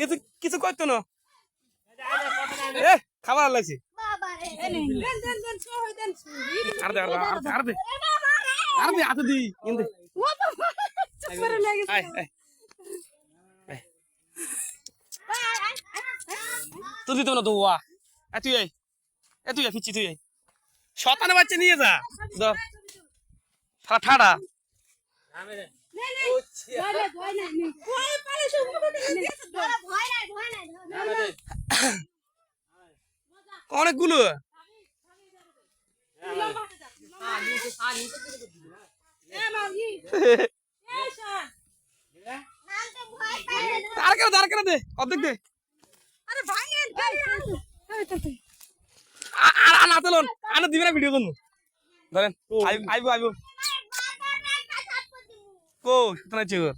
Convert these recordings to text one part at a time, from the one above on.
কিছু কিছু করতো না এ খাবার লাগছে আর দে আর দে, ইন্দে আয়। দিতে না এ তুই আয় এ তুই ফিরছি তুই শতানে বাচ্চা নিয়ে যা। ঠাডা। অনেকগুলো আর কেন দে আর কেন দে অর্ধেক দে তেলন আনা দিবে না ভিডিও করুন ধরেন আইব আইব কো সুতনা চিগর।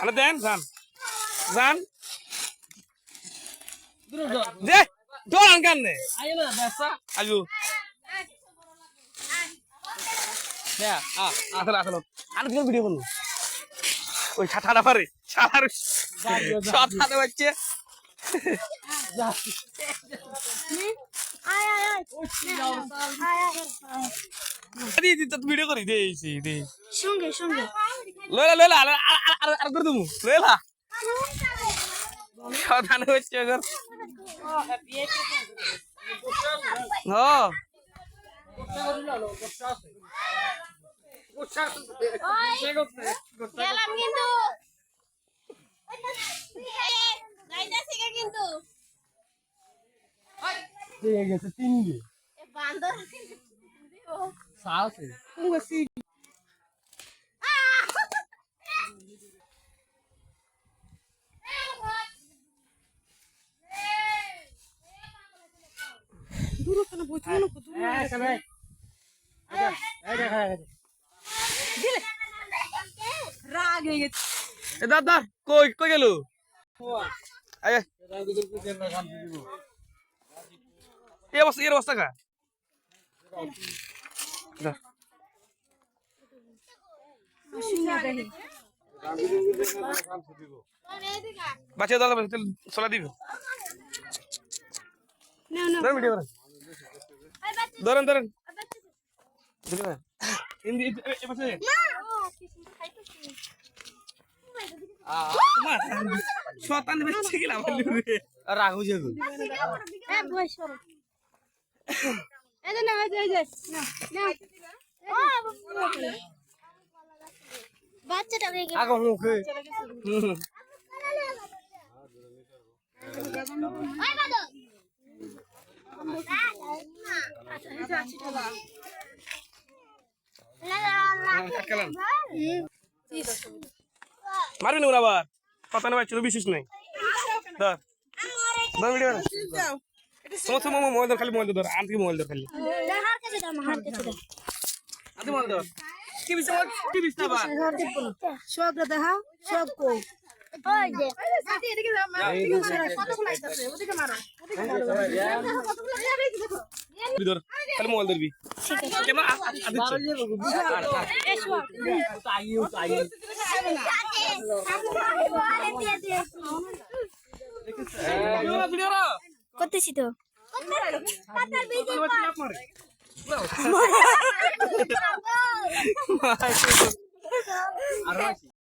আরে দেন, যান। যান। দে দোল আনকান নে আইব আসলে আসলে আনা দিবে ভিডিও করুন ওই ছাঠাটা পারে ছাড়ার ছাঠাটা বাচ্চা দি দি তো ভিডিও করি দে দে। সঙ্গে সঙ্গে। লইলা লইলা আর আর আর করে দেবো লইলা। সাবধানে হচ্ছে এবার হ্যাঁ গেলাম কিন্তু। যাইতাছি গে গেছে এ বান্দর। সাহসে। দাদা কই কই গেল? আয়। এই অবস্থা এর অবস্থা কা দা বাচ্চা দাদা চলা দিবে। ধরেন ধরেন। ধরেন দিবে বাচ্চাটা মুখে মারবি না আবার? কথা না বাচ্চা বিশেষ নাই। ধর। সমস্ত মোমো মোবাইল ধর খালি মোবাইল ধর আর থেকে মোবাইল ধর খালি আদি মোবাইল ধর কি বিশ কি বিশ না সব দেখা সব কো ওই যে ধর খালি মোবাইল ধরবি কেন ভিডিও করতেছি তো আর